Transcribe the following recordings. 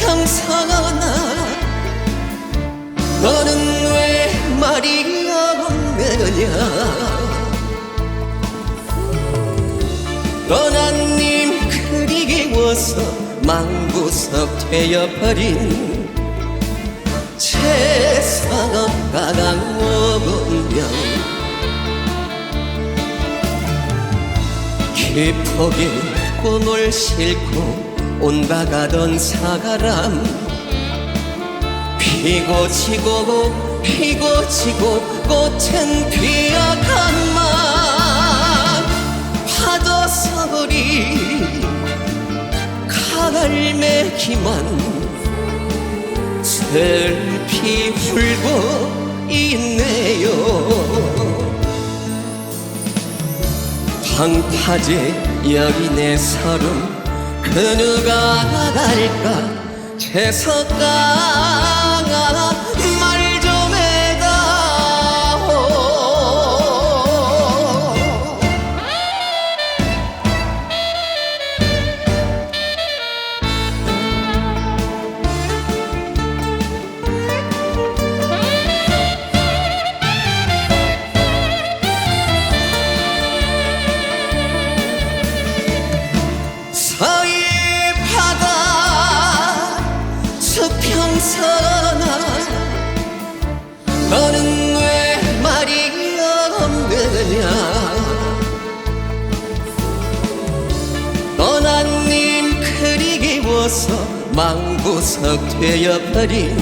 향상하나. 너는 왜 말이 안 되느냐? 떠난 님 그리워서 망구석 되어버린 세상업 가강어분명 깊어게 꿈을 싣고 온다 가던 사가람. 피고 지고 피고 지고 꽃은 피어간만 파도 서리 가을매기만 슬피 울고 있네요. 방파제 여기 내 서름 그 누가 갈까? 채석가 없느냐 떠난 님 그리워서 망구석 되어버린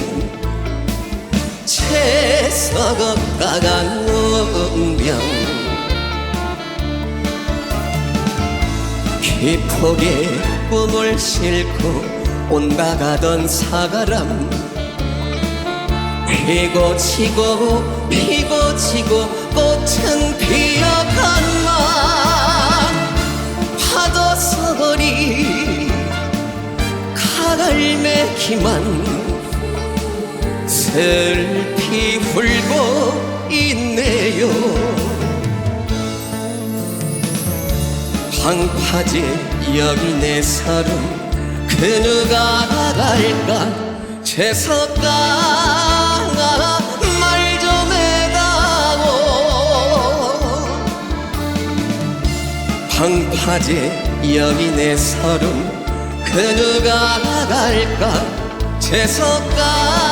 채석업가 강원병 기폭에 꿈을 싣고 온다 가던 사가람 피고 치고 피고 치고 꽃은 피어간만 파도 서리 가을매기만 슬피 울고 있네요. 방파제 내 서름 그 누가 갈까? 채석가 방파제 내 서름. 그 누가 갈까? 채석가